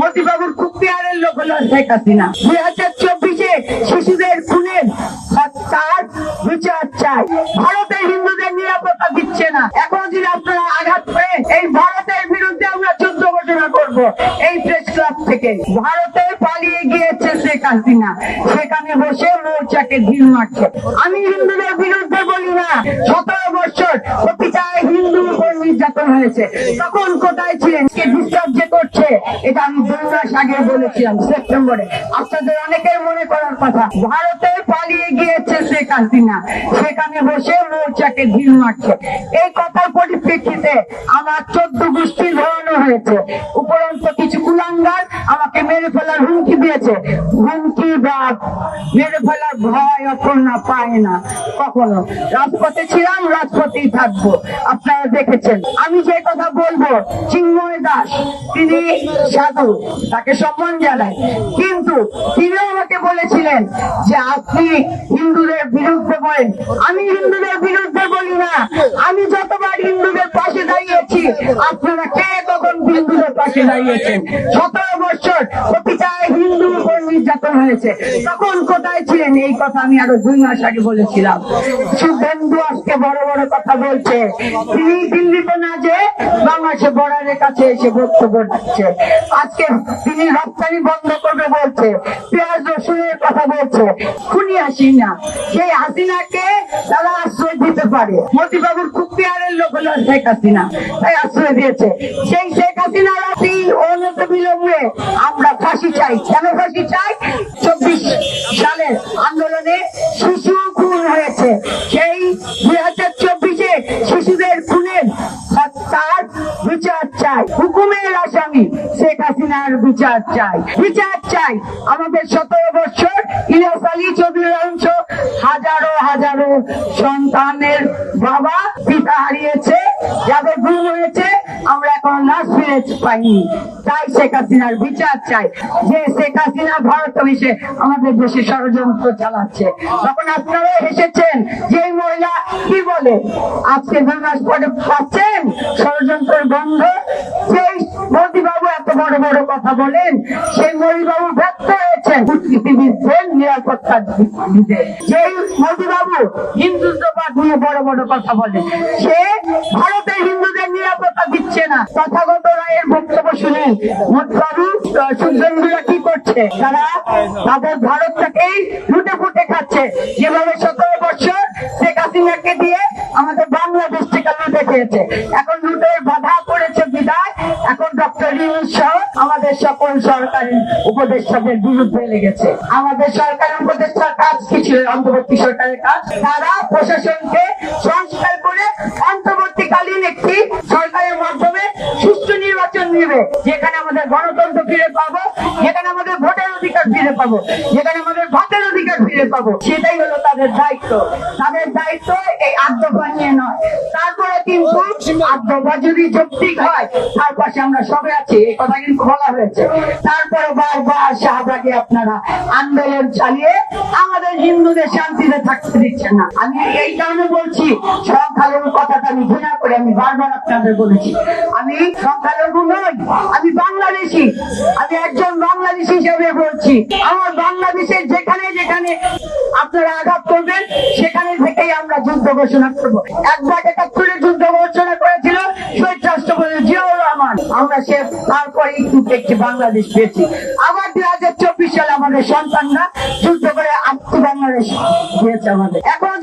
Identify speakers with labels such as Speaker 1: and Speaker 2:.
Speaker 1: মতিবাবুর খুব পেয়ারের লোক হলো শেখ হাসিনা। দুই হাজার চব্বিশে শিশুদের খুনের হত্যার বিচার চাই। ভারতের হিন্দুদের নিরাপত্তা দিচ্ছে না। এখন যদি আপনারা আঘাত করে এই ভারতের বিরুদ্ধে আমরা যুদ্ধ ঘোষণা করব এই প্রেস ক্লাব থেকে। ভারতে পালিয়ে গিয়েছে শেখ হাসিনা। সেখানে বসে মৌচাকে ঢিল মারছে। আমি হিন্দুদের বিরুদ্ধে বলি না। সতেরো বছর প্রতিটায় হিন্দু নির্যাতন হয়েছে। তখন কোথায় ছিলেন? কে ডিস্টার্ব যে করছে, এটা আমি দুই মাস আগে বলেছিলাম সেপ্টেম্বরে। আপনাদের অনেকের মনে করার কথা, ভারতে পালিয়ে গিয়েছে শেখ হাসিনা। সেখানে বসে মৌচাকে ঢিল মারছে। এই কথার পরিপ্রেক্ষিতে আমার চোদ্দ গোষ্ঠী ধরানো হয়েছে। উপরন্ত কিছু কুলাঙ্গার আমাকে মেরে ফেলার হুমকি দিয়েছে। হুমকি বা মেরে ফেলার ভয় অপর্ণা পায় না। কখনো। রাজপথে ছিলাম, রাজপথেই থাকব। আপনারা দেখেছেন। আমি যে কথা বলব, চিন্ময় দাস, তিনি সাধু, তাকে সম্মান জানাই। কিন্তু তিনিও আমাকে বলেছিলেন যে আপনি হিন্দুদের বিরুদ্ধে বলেন। আমি হিন্দুদের বিরুদ্ধে বলি না। আমি যতবার হিন্দুদের পাশে দাঁড়িয়েছি, আপনারা কে পাশে দাঁড়িয়েছেন। সতেরো বছর প্রতিটায় হিন্দু নির্যাতন হয়েছে। তখন কোথায় ছিলেন? এই কথা আমি আরও দুই মাস আগে বলেছিলাম। শুভেন্দু আজকে বড় বড় কথা বলছে। তিনি দিল্লিতে না যে বাংলাদেশে বর্ডারের কাছে এসে বক্তব্য রাখছে আজকে তিনি রপ্তানি বন্ধ করবে বলছে। পেঁয়াজ রসুনের কথা বলছে। খুনি হাসিনা। সেই হাসিনাকে তারা আশ্রয় দিতে পারে। মতিবাবুর খুব পেয়ারের লোক হলো শেখ হাসিনা। তাই আশ্রয় দিয়েছে। সেই শেখ হাসিনা রাতি অনত বিলম্বে আমরা ফাঁসি চাই। কেন ফাঁসি চাই? চব্বিশ সালের আন্দোলনে শিশু খুন হয়েছে। সেই দুই হাজার চব্বিশে শিশুদের খুনের হত্যার বিচার চাই। হুকুমের আসামি শেখ হাসিনার বিচার চাই। বিচার চাই। আমাদের সতেরো বছর ইলিয়াস আলী চৌধুরী অংশ, হাজারো হাজারো সন্তানের বাবা পিতা হারিয়েছে। যাদের গুম হয়েছে, আমরা এখন লাশ ফিরে পাইনি। তাই শেখ হাসিনার বিচার চাই। যে শেখ হাসিনা ভারত এসে আমাদের দেশে ষড়যন্ত্র চালাচ্ছে। তখন আপনারা এসেছেন যে মহিলা কি বলে? আজকে দুই মাস পরে পাচ্ছেন ষড়যন্ত্রের গন্ধ। সেই মোদীবাবু এত বড় বড় কথা বলেন, সেই মোদীবাবু তারা তাদের ফুটে খাচ্ছে যেভাবে সতেরো বছর শেখ হাসিনাকে দিয়ে আমাদের বাংলাদেশ থেকে লুটে খেয়েছে এখন লুটের বাধা করেছে বিদায় এখন ডক্টর ইউনুস সহ আমাদের সকল সরকারি উপদেষ্টাদের বিরুদ্ধে লেগেছে। আমাদের সরকারি উপদেষ্টার কাজ কি ছিল? অন্তর্বর্তী সরকারের কাজ? তারা প্রশাসনকে সংস্কার করে অন্তর্বর্তীকালীন একটি সরকারের মাধ্যমে সুস্থ নির্বাচন নেবে যেখানে আমাদের গণতন্ত্র ফিরে পাবো, যেখানে আমাদের ভোটের অধিকার ফিরে পাবো, যেখানে আমাদের ভাতের অধিকার ফিরে পাবো, সেটাই হলো তাদের দায়িত্ব। তাদের দায়িত্ব এই আদ্যপা নিয়ে নয়। তারপরে কিন্তু আদ্যপা যদি যৌক্তিক হয়, তার পাশে আমরা সবে আছি। এই কথা কিন্তু বলা হয়েছে। তারপরে বারবার শাহবাগে আপনারা আন্দোলন চালিয়ে আমাদের হিন্দুদের শান্তিতে থাকতে দিচ্ছেন না। আমি এই কারণে বলছি, সংখ্যালঘু কথাটা আমি ঘৃণা করে আমি বারবার আপনাদের বলেছি। আমি সংখ্যালঘু আমি বাংলাদেশি। আমি একজন বাংলাদেশি হিসেবে বলছি। আমার বাংলাদেশের যেখানে যেখানে আপনারা আঘাত করবেন, সেখানে থেকেই আমরা যুদ্ধ ঘোষণা করব। একবার একাত্তরে যুদ্ধ ঘোষণা করেছিল শহীদ রাষ্ট্রপতি জিয়াউর রহমান। আমরা সে তারপরে একটু বাংলাদেশ পেয়েছি। আবার দুই হাজার চব্বিশ সালে আমাদের সন্তানরা যুদ্ধ করে আত্ম বাংলাদেশ দিয়েছে আমাদের। এখন